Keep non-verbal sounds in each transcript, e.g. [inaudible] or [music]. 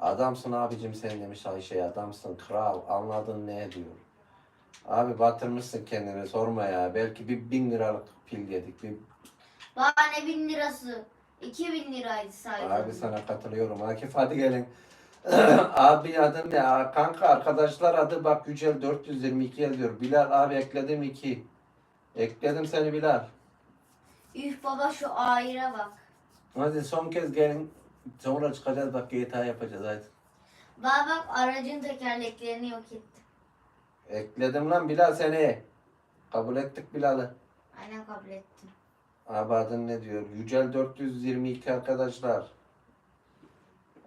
Adamsın abicim sen demiş Ayşe adamsın kral anladın ne diyor. Abi batırmışsın kendini sorma ya. Belki bir bin liralık pil yedik. Bir... Bana ne bin lirası? 2000 liraydı sadece. Abi sana katılıyorum. Akif hadi gelin. [clears throat] abi adın ne? Kanka arkadaşlar adı bak Yücel 422 yazıyor. Bilal abi ekledim 2. Ekledim seni Bilal. Üf baba şu ayrı bak. Hadi son kez gelin. Sonra çıkacağız bak GTA yapacağız hadi. Baba bak aracın tekerleklerini yok etti. Ekledim lan Bilal seni. Kabul ettik Bilal'ı. Aynen kabul ettim. Abi adın ne diyor? Yücel 422 arkadaşlar.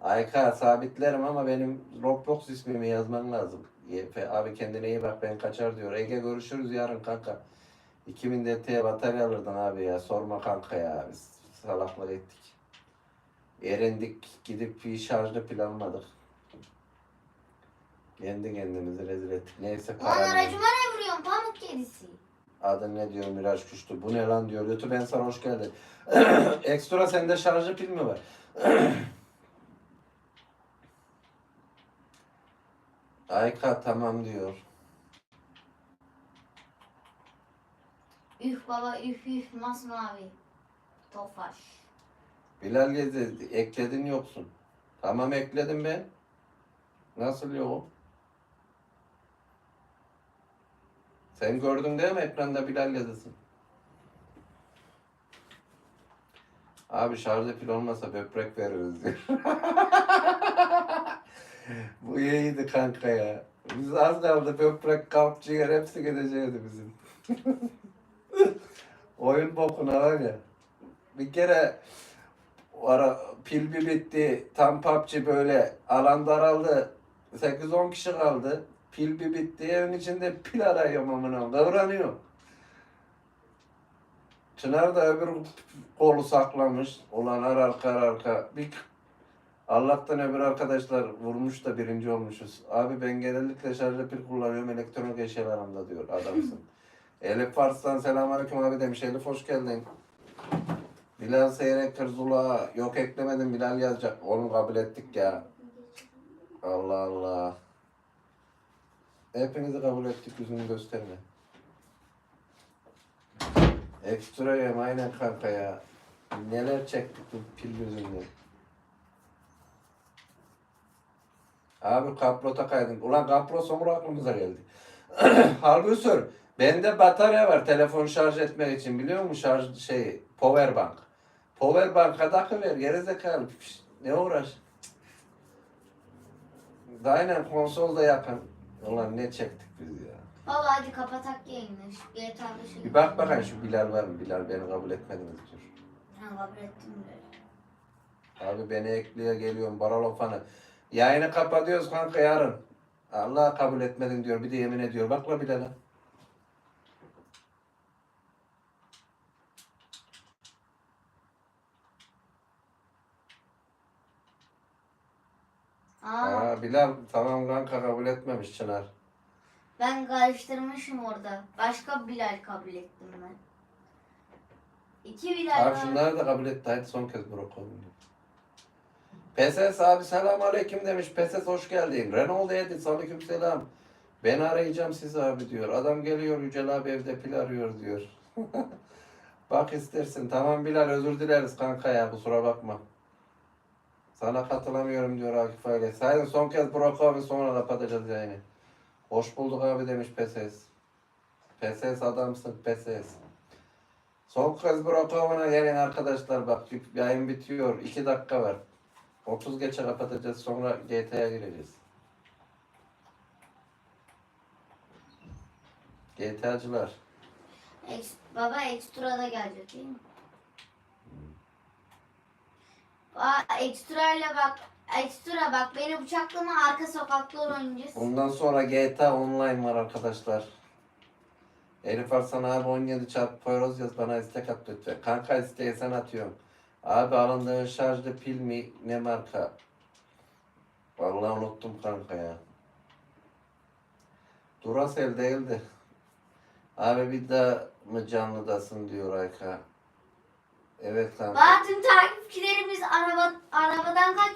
Ayka sabitlerim ama benim Roblox ismimi yazman lazım. YF abi kendine iyi bak ben kaçar diyor. Ege görüşürüz yarın kanka. 2000 DT'ye batarya alırdın abi ya. Sorma kanka ya. Biz salaklık ettik. Erindik gidip bir şarjlı pil almadık. Kendi kendimizi rezil ettik. Neyse Lan karar aracıma ne vuruyorsun pamuk kedisi? Adın ne diyor Miraç Kuştu? Bu ne lan diyor. YouTube ben sana hoş geldin. [clears throat] Ekstra sende şarjlı pil mi var? [clears throat] Ayka tamam diyor. Üf baba üf üf masmavi. Tofaş. Bilal Gezi ekledin yoksun. Tamam ekledim ben. Nasıl yok? Sen gördün değil mi ekranda Bilal Gezi'sin? Abi şarjlı pil olmasa böbrek veririz diyor. [laughs] Bu iyiydi kanka ya. Biz az kaldı böbrek, kalp, ciğer hepsi gidecekti bizim. [laughs] Oyun bokuna var ya. Bir kere ara pil bir bitti. Tam PUBG böyle alan daraldı. 8-10 kişi kaldı. Pil bir bitti. Evin içinde pil arıyorum amına. Kıvranıyor. Çınar da öbür kolu saklamış. Ulan arka arka. Bir Allah'tan öbür arkadaşlar vurmuş da birinci olmuşuz. Abi ben genellikle şarjlı pil kullanıyorum elektronik eşyalarımda diyor adamsın. [laughs] Elif Fars'tan selamünaleyküm abi demiş. Elif hoş geldin. Bilal Seyrek Kırzula yok eklemedim Bilal yazacak. Onu kabul ettik ya. Allah Allah. Hepinizi kabul ettik yüzünü gösterme. Ekstra yem aynen kanka ya. Neler çektik bu pil yüzünden. Abi kaprota kaydım. Ulan kapro sonra aklımıza geldi. [clears throat] Halbuki sor. Bende batarya var telefon şarj etmek için biliyor musun? Şarj şey power bank. Power bank'a takıver gerizekalı. Piş, Ne uğraş? Aynen konsolda yakın. Ulan ne çektik biz ya. Baba hadi kapatak yayını. Şu GTA 5'e Bir bak bakayım şu Bilal var mı? Bilal beni kabul etmediniz diyor. Ha, kabul ettim bile. Abi beni ekliyor geliyorum Barolo fanı. Yayını kapatıyoruz kanka yarın. Allah kabul etmedin diyor. Bir de yemin ediyor. Bak la Aa, Aa, Bilal tamam kanka kabul etmemiş Çınar. ben karıştırmışım orada. Başka Bilal kabul ettim ben. İki Bilal Abi var. şunları da kabul etti. Hadi son kez bırakalım. Peses abi selam aleyküm demiş. Peses hoş geldin. Renault Edis aleyküm selam. Ben arayacağım sizi abi diyor. Adam geliyor Yücel abi evde pil arıyor diyor. [laughs] Bak istersin. Tamam Bilal özür dileriz kanka ya kusura bakma. Sana katılamıyorum diyor Akif aile. Sayın son kez Burak abi sonra kapatacağız yayını. Hoş bulduk abi demiş Peses. Peses adamsın Peses. Son kez Burak abine gelin arkadaşlar bak yayın bitiyor. 2 dakika var. 30 geçe kapatacağız sonra GTA'ya gireceğiz. GTA'cılar. Baba ekstra da gelecek değil mi? Aa, ekstra ile bak. Ekstra bak beni bıçaklama arka sokaklar oynayacağız. Bundan sonra GTA Online var arkadaşlar. Elif Arslan abi 17 çarpı Poyraz yaz bana istek at lütfen. Kanka isteği sen atıyorsun. Abi alındığın şarjlı pil mi ne marka? Vallahi unuttum kanka ya. Duracell değildi. Abi bir daha mı canlıdasın diyor Ayka. Evet kanka. Tüm takipçilerimiz araba, arabadan kaçıyor.